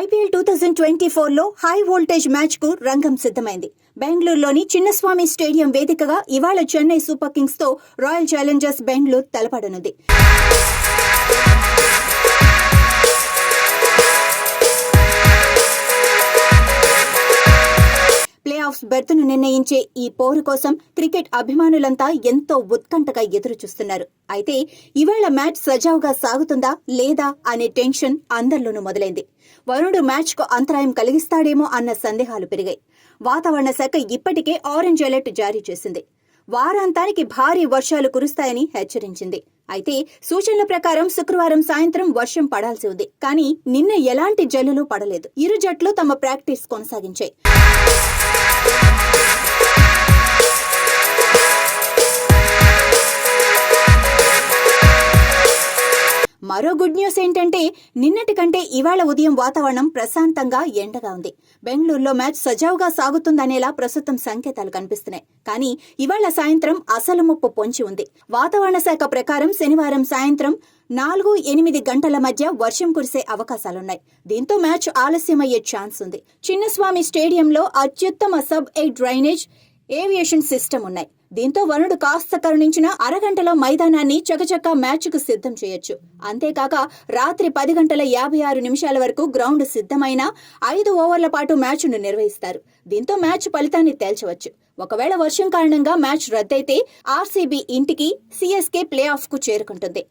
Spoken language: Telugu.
ఐపీఎల్ టూ థౌజండ్ ట్వంటీ ఫోర్లో హై వోల్టేజ్ మ్యాచ్కు రంగం సిద్ధమైంది. బెంగళూరులోని చిన్నస్వామి స్టేడియం వేదికగా ఇవాళ చెన్నై సూపర్ కింగ్స్తో రాయల్ ఛాలెంజర్స్ బెంగళూరు తలపడనుంది. ప్లే ఆఫ్స్ బెర్త్ను నిర్ణయించే ఈ పోరు కోసం క్రికెట్ అభిమానులంతా ఎంతో ఉత్కంఠగా ఎదురు చూస్తున్నారు అయితే ఇవాళ మ్యాచ్ సజావుగా సాగుతుందా లేదా అనే టెన్షన్ అందరిలోనూ మొదలైంది. వరుణుడు మ్యాచ్కు అంతరాయం కలిగిస్తాడేమో అన్న సందేహాలు పెరిగాయి. వాతావరణ శాఖ ఇప్పటికే ఆరెంజ్ అలర్ట్ జారీ చేసింది. వారాంతానికి భారీ వర్షాలు కురుస్తాయని హెచ్చరించింది. అయితే సూచనల ప్రకారం శుక్రవారం సాయంత్రం వర్షం పడాల్సి ఉంది. కానీ నిన్న ఎలాంటి జల్లులు పడలేదు. ఇరు జట్లు తమ ప్రాక్టీస్ కొనసాగించాయి. మరో గుడ్ న్యూస్ ఏంటంటే నిన్నటి కంటే ఇవాళ ఉదయం వాతావరణం ప్రశాంతంగా ఎండగా ఉంది. బెంగళూరులో మ్యాచ్ సజావుగా సాగుతుందనేలా ప్రస్తుతం సంకేతాలు కనిపిస్తున్నాయి. కానీ ఇవాళ సాయంత్రం అసలు ముప్పు పొంచి ఉంది. వాతావరణ శాఖ ప్రకారం శనివారం సాయంత్రం నాలుగు ఎనిమిది గంటల మధ్య వర్షం కురిసే అవకాశాలున్నాయి. దీంతో మ్యాచ్ ఆలస్యమయ్యే ఛాన్స్ ఉంది. చిన్నస్వామి స్టేడియంలో అత్యుత్తమ sub air drainage aviation system ఉన్నాయి. దీంతో వరుణుడు కాస్త కరుణించిన అరగంటలో మైదానాన్ని చకచక మ్యాచ్కు సిద్ధం చేయొచ్చు. అంతేకాక రాత్రి పది గంటల యాభై ఆరు నిమిషాల వరకు గ్రౌండ్ సిద్ధమైన ఐదు ఓవర్ల పాటు మ్యాచ్ను నిర్వహిస్తారు. దీంతో మ్యాచ్ ఫలితాన్ని తేల్చవచ్చు. ఒకవేళ వర్షం కారణంగా మ్యాచ్ రద్దయితే ఆర్సీబీ ఇంటికి సిఎస్కే ప్లే ఆఫ్కు చేరుకుంటుంది.